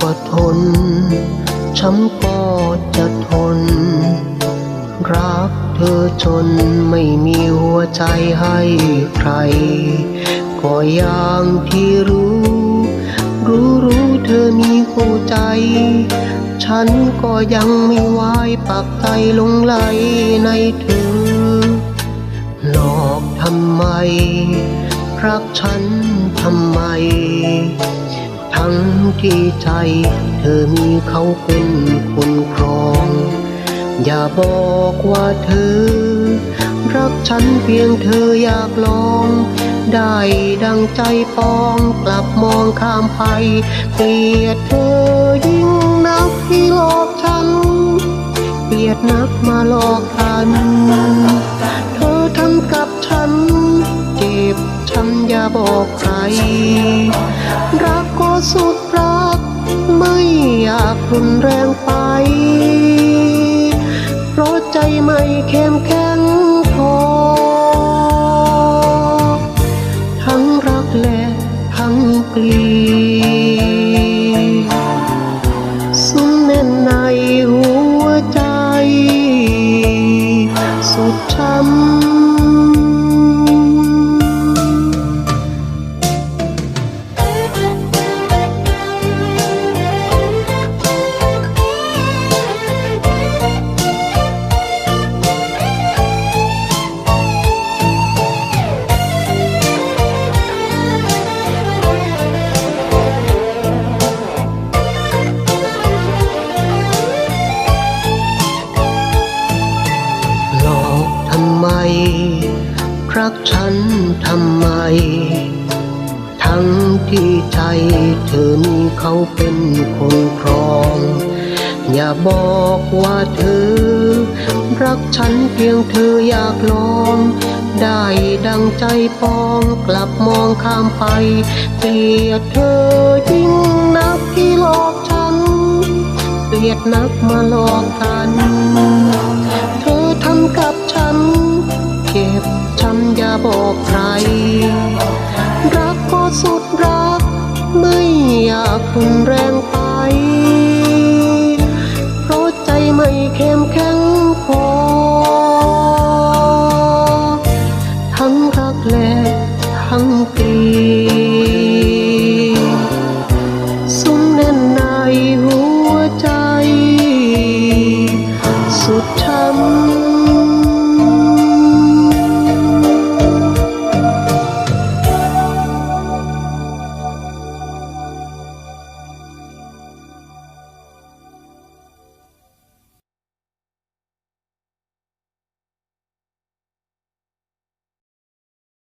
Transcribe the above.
ก็ทน ช้ำก็จะทน รักเธอจนไม่มีหัวใจให้ใคร ก็อย่างที่รู้ รู้รู้เธอมีหัวใจ ฉันก็ยังไม่ไหวปักใจลงไหลในเธอ หลอกทำไม รักฉันทำไม ทั้งที่ใจ เธอมีเขาเป็นคนครอง อย่าบอกว่าเธอ รักฉันเพียงเธออยากลอง ได้ดังใจปองกลับมองข้ามไปเกลียดเธอยิ่งนักที่หลอกฉัน เกลียดนักมาหลอกกัน เธอทำกับฉัน เจ็บช้ำอย่าบอกใครรัก สุดรัก ไม่อยากรุนแรงไป เพราะใจไม่เข้มแข็ง รักฉันทำไม ทั้งที่ใจเธอมีเขาเป็นคนครอง อย่าบอกว่าเธอ รักฉันเพียงเธออยากลอง ได้ดังใจปองกลับมองข้ามไปเกลียดเธอยิ่งนักที่หลอกฉันเกลียดนักมาหลอกกัน เธอทำกับฉัน เก็บช้ำอย่า บอกใคร รักก็สุดรัก ไม่อยากรุนแรงไป เพราะใจไม่เข้มแข็งพอ ทั้งรักและทั้งเกลีสุมแน่นในหัวใจ สุดท้